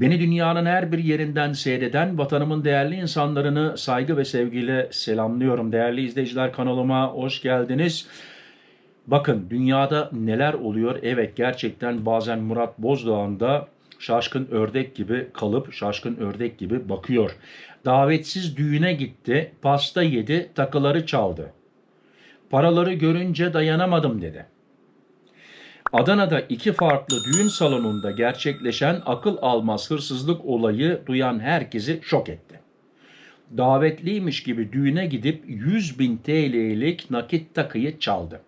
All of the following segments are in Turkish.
Beni dünyanın her bir yerinden seyreden vatanımın değerli insanlarını saygı ve sevgiyle selamlıyorum. Değerli izleyiciler kanalıma hoş geldiniz. Bakın dünyada neler oluyor? Evet gerçekten bazen Murat Bozdağ'ın da şaşkın ördek gibi kalıp şaşkın ördek gibi bakıyor. Davetsiz düğüne gitti, pasta yedi, takıları çaldı. Paraları görünce dayanamadım dedi. Adana'da iki farklı düğün salonunda gerçekleşen akıl almaz hırsızlık olayı duyan herkesi şok etti. Davetliymiş gibi düğüne gidip 100 bin TL'lik nakit takıyı çaldı.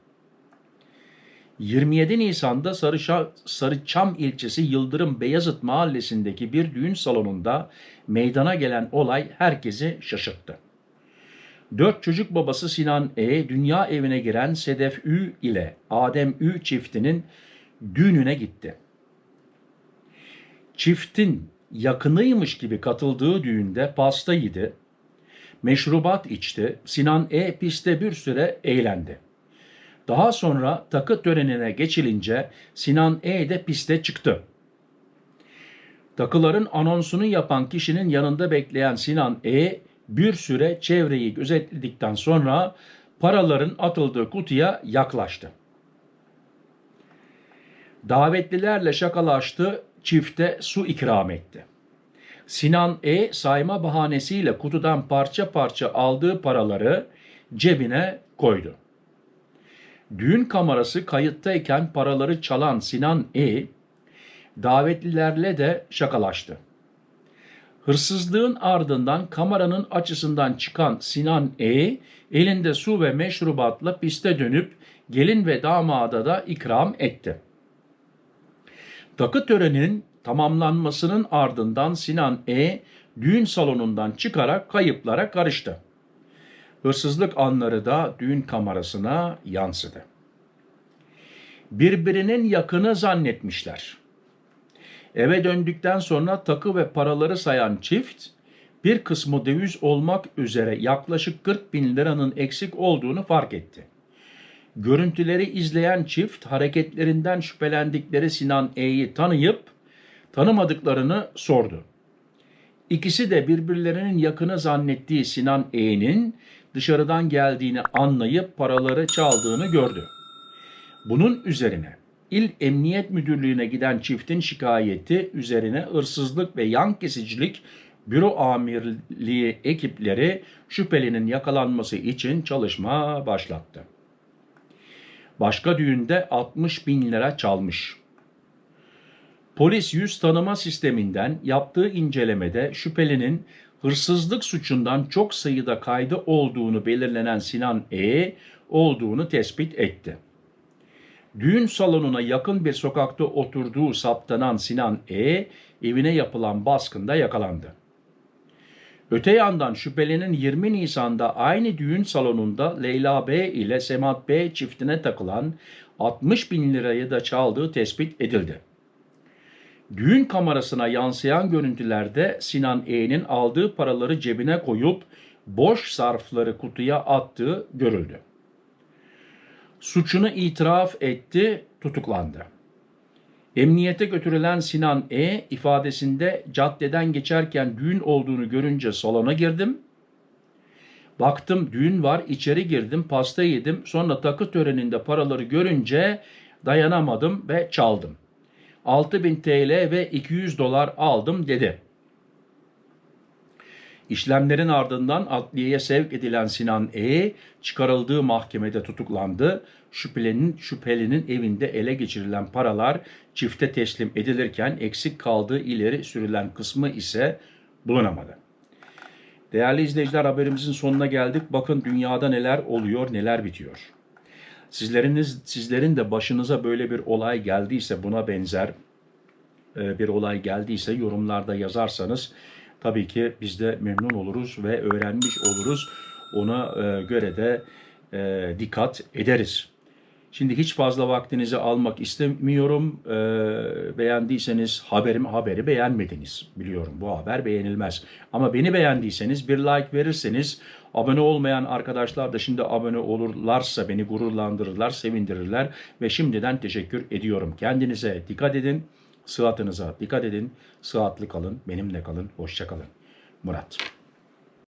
27 Nisan'da Sarışa, Sarıçam ilçesi Yıldırım Beyazıt mahallesindeki bir düğün salonunda meydana gelen olay herkesi şaşırttı. Dört çocuk babası Sinan E. dünya evine giren Sedef Ü ile Adem Ü çiftinin düğününe gitti. Çiftin yakınıymış gibi katıldığı düğünde pasta yedi, meşrubat içti, Sinan E. piste bir süre eğlendi. Daha sonra takı törenine geçilince Sinan E. de piste çıktı. Takıların anonsunu yapan kişinin yanında bekleyen Sinan E. bir süre çevreyi gözetledikten sonra paraların atıldığı kutuya yaklaştı. Davetlilerle şakalaştı, çifte su ikram etti. Sinan E. sayma bahanesiyle kutudan parça parça aldığı paraları cebine koydu. Düğün kamerası kayıttayken paraları çalan Sinan E. davetlilerle de şakalaştı. Hırsızlığın ardından kameranın açısından çıkan Sinan E. elinde su ve meşrubatla piste dönüp gelin ve damada da ikram etti. Takı töreninin tamamlanmasının ardından Sinan E. düğün salonundan çıkarak kayıplara karıştı. Hırsızlık anları da düğün kamerasına yansıdı. Birbirinin yakını zannetmişler. Eve döndükten sonra takı ve paraları sayan çift, bir kısmı döviz olmak üzere yaklaşık 40 bin liranın eksik olduğunu fark etti. Görüntüleri izleyen çift hareketlerinden şüphelendikleri Sinan E'yi tanıyıp tanımadıklarını sordu. İkisi de birbirlerinin yakını zannettiği Sinan E'nin dışarıdan geldiğini anlayıp paraları çaldığını gördü. Bunun üzerine İl Emniyet Müdürlüğü'ne giden çiftin şikayeti üzerine hırsızlık ve yan kesicilik büro amirliği ekipleri şüphelinin yakalanması için çalışma başlattı. Başka düğünde 60 bin lira çalmış. Polis yüz tanıma sisteminden yaptığı incelemede şüphelinin hırsızlık suçundan çok sayıda kaydı olduğunu belirlenen Sinan E. olduğunu tespit etti. Düğün salonuna yakın bir sokakta oturduğu saptanan Sinan E. evine yapılan baskında yakalandı. Öte yandan şüphelinin 20 Nisan'da aynı düğün salonunda Leyla B ile Semat B çiftine takılan 60 bin lirayı da çaldığı tespit edildi. Düğün kamerasına yansıyan görüntülerde Sinan E'nin aldığı paraları cebine koyup boş sarfları kutuya attığı görüldü. Suçunu itiraf etti, tutuklandı. Emniyete götürülen Sinan E ifadesinde caddeden geçerken düğün olduğunu görünce salona girdim. Baktım düğün var içeri girdim pasta yedim sonra takı töreninde paraları görünce dayanamadım ve çaldım. 6000 TL ve 200 dolar aldım dedi. İşlemlerin ardından adliyeye sevk edilen Sinan E. çıkarıldığı mahkemede tutuklandı. Şüphelinin, şüphelinin evinde ele geçirilen paralar çifte teslim edilirken eksik kaldığı ileri sürülen kısmı ise bulunamadı. Değerli izleyiciler haberimizin sonuna geldik. Bakın dünyada neler oluyor, neler bitiyor. Sizleriniz, sizlerin de başınıza böyle bir olay geldiyse, buna benzer e, bir olay geldiyse yorumlarda yazarsanız tabii ki biz de memnun oluruz ve öğrenmiş oluruz. Ona e, göre de e, dikkat ederiz. Şimdi hiç fazla vaktinizi almak istemiyorum. E, beğendiyseniz haberim haberi beğenmediniz. Biliyorum bu haber beğenilmez. Ama beni beğendiyseniz bir like verirseniz abone olmayan arkadaşlar da şimdi abone olurlarsa beni gururlandırırlar, sevindirirler ve şimdiden teşekkür ediyorum. Kendinize dikkat edin. Sıhhatınıza dikkat edin. Sıhhatli kalın. Benimle kalın. Hoşça kalın. Murat.